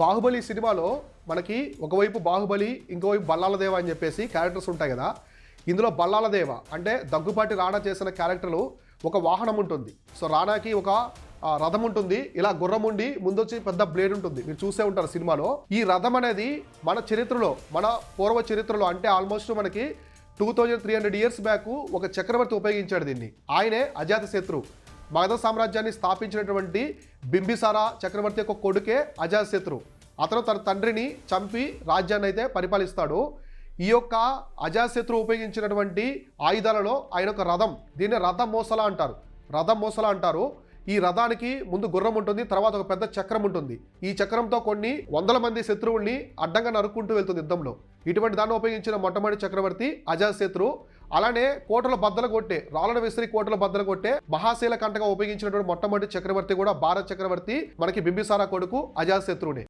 బాహుబలి సినిమాలో మనకి ఒకవైపు బాహుబలి ఇంకోవైపు బల్లాలదేవ అని చెప్పేసి క్యారెక్టర్స్ ఉంటాయి కదా. ఇందులో బల్లాలదేవ అంటే దగ్గుపాటి రాణా చేసిన క్యారెక్టర్లు ఒక వాహనం ఉంటుంది. సో రాణాకి ఒక రథం ఉంటుంది. ఇలా గుర్రం ఉండి ముందొచ్చి పెద్ద బ్లేడ్ ఉంటుంది. మీరు చూసే ఉంటారు సినిమాలో. ఈ రథం అనేది మన చరిత్రలో మన పూర్వ చరిత్రలో అంటే ఆల్మోస్ట్ మనకి two thousand three hundred years back ఒక చక్రవర్తి ఉపయోగించాడు దీన్ని. ఆయనే అజాత శత్రు. మగధ సామ్రాజ్యాన్ని స్థాపించినటువంటి బింబిసారా చక్రవర్తి యొక్క కొడుకే అజాశత్రు. అతను తన తండ్రిని చంపి రాజ్యాన్ని అయితే పరిపాలిస్తాడు. ఈ యొక్క అజాశత్రు ఉపయోగించినటువంటి ఆయుధాలలో ఆయన ఒక రథం దీన్ని రథ మోసల అంటారు. రథం మోసల అంటారు. ఈ రథానికి ముందు గుర్రం ఉంటుంది తర్వాత ఒక పెద్ద చక్రం ఉంటుంది. ఈ చక్రంతో కొన్ని వందల మంది శత్రువుల్ని అడ్డంగా నరుక్కుంటూ వెళ్తుంది యుద్ధంలో. ఇటువంటి దాన్ని ఉపయోగించిన మొట్టమొదటి చక్రవర్తి అజాశత్రు. అలానే కోటలు బద్దలు కొట్టే రాళ్ళను విసిరి కోటలు బద్దలు కొట్టే మహాశీల కంటగా ఉపయోగించినటువంటి మొట్టమొదటి చక్రవర్తి కూడా భారత చక్రవర్తి మనకి బింబిసారా కొడుకు అజాతశత్రువునే